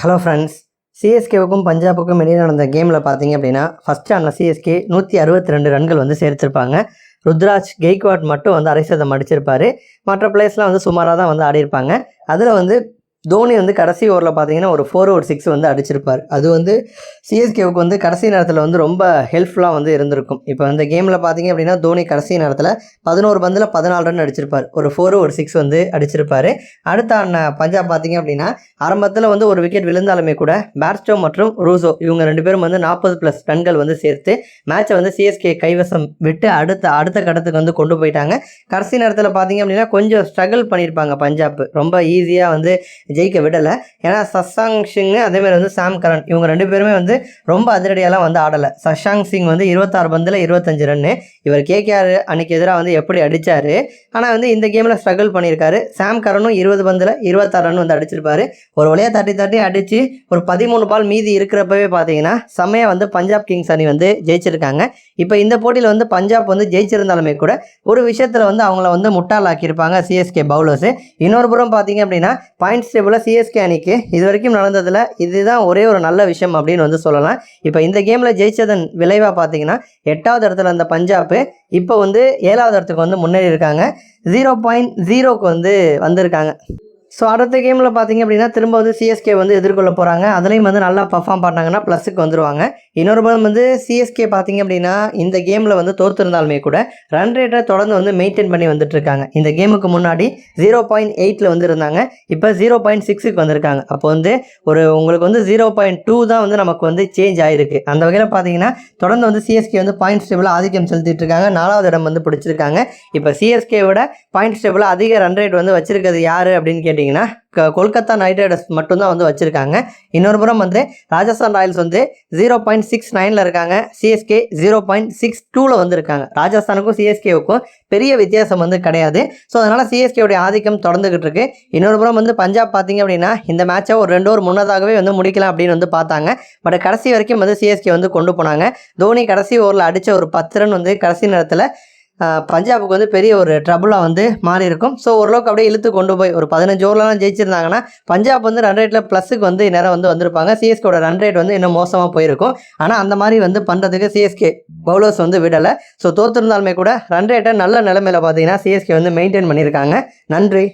Hello friends சிஎஸ்கேவுக்கும் பஞ்சாபுக்கும் இடையே நடந்த கேமில் பார்த்தீங்க அப்படின்னா ஃபஸ்ட் ஆன சிஎஸ்கே நூற்றி அறுபத்தி ரெண்டு ரன்கள் வந்து சேர்த்திருப்பாங்க. ருத்ராஜ் கெய்க்வாட் மட்டும் வந்து அரை சதம் அடிச்சிருப்பாரு. மற்ற பிளேஸ்லாம் வந்து சுமாராக தான் வந்து ஆடியிருப்பாங்க. அதில் வந்து தோனி வந்து கடைசி ஓவரில் பார்த்தீங்கன்னா ஒரு ஃபோர் ஓவர் சிக்ஸ் வந்து அடிச்சிருப்பார். அது வந்து சிஎஸ்கேவுக்கு வந்து கடைசி நேரத்தில் வந்து ரொம்ப ஹெல்ப்ஃபுல்லாக வந்து இருந்திருக்கும். இப்போ அந்த கேமில் பார்த்தீங்க அப்படின்னா தோனி கடைசி நேரத்தில் பதினோரு பந்தில் பதினாலு ரன் அடிச்சிருப்பார். ஒரு ஃபோர் ஒரு சிக்ஸ் வந்து அடிச்சிருப்பார். அடுத்த ஆடின பஞ்சாப் பார்த்தீங்க அப்படின்னா ஆரம்பத்தில் வந்து ஒரு விக்கெட் விழுந்தாலுமே கூட பேட்ஸ்டோ மற்றும் ரூசோ இவங்க ரெண்டு பேரும் வந்து நாற்பது ப்ளஸ் ரன்கள் வந்து சேர்த்து மேட்சை வந்து சிஎஸ்கே கைவசம் விட்டு அடுத்த அடுத்த கட்டத்துக்கு வந்து கொண்டு போயிட்டாங்க. கடைசி நேரத்தில் பார்த்தீங்க அப்படின்னா கொஞ்சம் ஸ்ட்ரகிள் பண்ணியிருப்பாங்க பஞ்சாப். ரொம்ப ஈஸியாக வந்து ஜெயிக்க விடலை. ஏன்னா சசாங் சிங்கு அதேமாதிரி வந்து சாம் கரன் இவங்க ரெண்டு பேருமே வந்து ரொம்ப அதிரடியெல்லாம் வந்து ஆடலை. சஷாங் சிங் வந்து இருபத்தாறு பந்தில் இருபத்தஞ்சு ரன்னு. இவர் கேகேஆர் அன்னைக்கு எதிராக வந்து எப்படி அடித்தார் ஆனால் வந்து இந்த கேமில் ஸ்ட்ரகிள் பண்ணியிருக்காரு. சாம் கரனும் இருபது பந்தில் இருபத்தாறு ரன் வந்து அடிச்சிருப்பாரு. ஒரு வழியாக தட்டி தட்டி அடித்து ஒரு பதிமூணு பால் மீதி இருக்கிறப்பவே பார்த்தீங்கன்னா செம்மையாக வந்து பஞ்சாப் கிங்ஸ் அணி வந்து ஜெயிச்சிருக்காங்க. இப்போ இந்த போட்டியில் வந்து பஞ்சாப் வந்து ஜெயிச்சிருந்தாலுமே கூட ஒரு விஷயத்தில் வந்து அவங்கள வந்து முட்டாளாக்கியிருப்பாங்க சிஎஸ்கே பவுலர்ஸு இன்னொரு புறம் பார்த்தீங்க அப்படின்னா பாயிண்ட்ஸ் போல் சிஎஸ்கே அணிக்கு இது வரைக்கும் நடந்ததில் இதுதான் ஒரே ஒரு நல்ல விஷயம் அப்படின்னு வந்து சொல்லலாம். இப்போ இந்த கேமில் ஜெயிச்சதன் விளைவாக பார்த்தீங்கன்னா எட்டாவது இடத்துல அந்த பஞ்சாப்பு இப்போ வந்து ஏழாவது இடத்துக்கு வந்து முன்னேறி இருக்காங்க. ஜீரோ பாயிண்ட் ஜீரோக்கு வந்து வந்திருக்காங்க. ஸோ அடுத்த கேமில் பார்த்தீங்க அப்படின்னா திரும்ப வந்து சிஎஸ்கே வந்து எதிர்கொள்ள போகிறாங்க அதுலேயும் வந்து நல்லா பர்ஃபார்ம் பண்ணாங்கன்னா ப்ளஸுக்கு வந்துருவாங்க. இன்னொரு புறம் வந்து சிஎஸ்கே பார்த்தீங்க அப்படின்னா இந்த கேமில் வந்து தோற்றுருந்தாலுமே கூட ரன் ரேட்டை தொடர்ந்து வந்து மெயின்டைன் பண்ணி வந்துட்டு இருக்காங்க இந்த கேமுக்கு முன்னாடி ஜீரோ பாயிண்ட் எயிட்டில் வந்து இருந்தாங்க. இப்போ ஜீரோ பாயிண்ட் சிக்ஸுக்கு வந்திருக்காங்க. அப்போ வந்து ஒரு உங்களுக்கு வந்து ஜீரோ பாயிண்ட் டூ தான் வந்து நமக்கு வந்து சேஞ்ச் ஆகிருக்கு அந்த வகையில் பார்த்தீங்கன்னா தொடர்ந்து வந்து சிஎஸ்கே வந்து பாயிண்ட்ஸ் டேபிளில் ஆதிக்கம் செலுத்திட்டு இருக்காங்க. நாலாவது இடம் வந்து பிடிச்சிருக்காங்க. இப்போ சிஎஸ்கேவோட பாயிண்ட்ஸ் டேபிளில் அதிக ரன் ரேட் வந்து வச்சிருக்கிறது யார் அப்படின்னு கேட்டிங்க க- கொல்கத்தா நைட் ரைடர்ஸ் மட்டும்தான் வந்து வச்சுருக்காங்க. இன்னொரு புறம் வந்து ராஜஸ்தான் ராயல்ஸ் வந்து ஜீரோ பாயிண்ட் சிக்ஸ் நைனில் இருக்காங்க. சிஎஸ்கே ஜீரோ பாயிண்ட் சிக்ஸ் டூவில் வந்து இருக்காங்க ராஜஸ்தானுக்கும் சிஎஸ்கேவுக்கும் பெரிய வித்தியாசம் வந்து கிடையாது. ஸோ அதனால் சிஎஸ்கேவுடைய ஆதிக்கம் தொடர்ந்துகிட்டு இருக்கு. இன்னொரு புறம் வந்து பஞ்சாப் பார்த்தீங்க அப்படின்னா இந்த மேட்சை ஒரு ரெண்டு ஓவர் முன்னதாகவே வந்து முடிக்கலாம் அப்படின்னு வந்து பார்த்தாங்க. பட் கடைசி வரைக்கும் வந்து சிஎஸ்கே வந்து கொண்டு போனாங்க. தோனி கடைசி ஓவரில் அடித்த ஒரு பத்து ரன் வந்து கடைசி நேரத்தில் பஞ்சாபுக்கு வந்து பெரிய ஒரு ட்ரபுளாக வந்து மாறி இருக்கும் ஸோ ஓரளவுக்கு அப்படியே இழுத்து கொண்டு போய் ஒரு பதினஞ்சு ஓவர்லாம் ஜெயிச்சிருந்தாங்கன்னா பஞ்சாப் வந்து ரன் ரேட்டில் ப்ளஸுக்கு வந்து நேரம் வந்து வந்திருப்பாங்க. சிஎஸ்கேட ரன் ரேட் வந்து இன்னும் மோசமாக போயிருக்கும். ஆனால் அந்த மாதிரி வந்து பண்ணுறதுக்கு சிஎஸ்கே பவுலர்ஸ் வந்து விடலை. ஸோ தோற்றிருந்தாலுமே கூட ரன் ரேட்டை நல்ல நிலமையில பார்த்தீங்கன்னா சிஎஸ்கே வந்து மெயின்டைன் பண்ணியிருக்காங்க. நன்றி.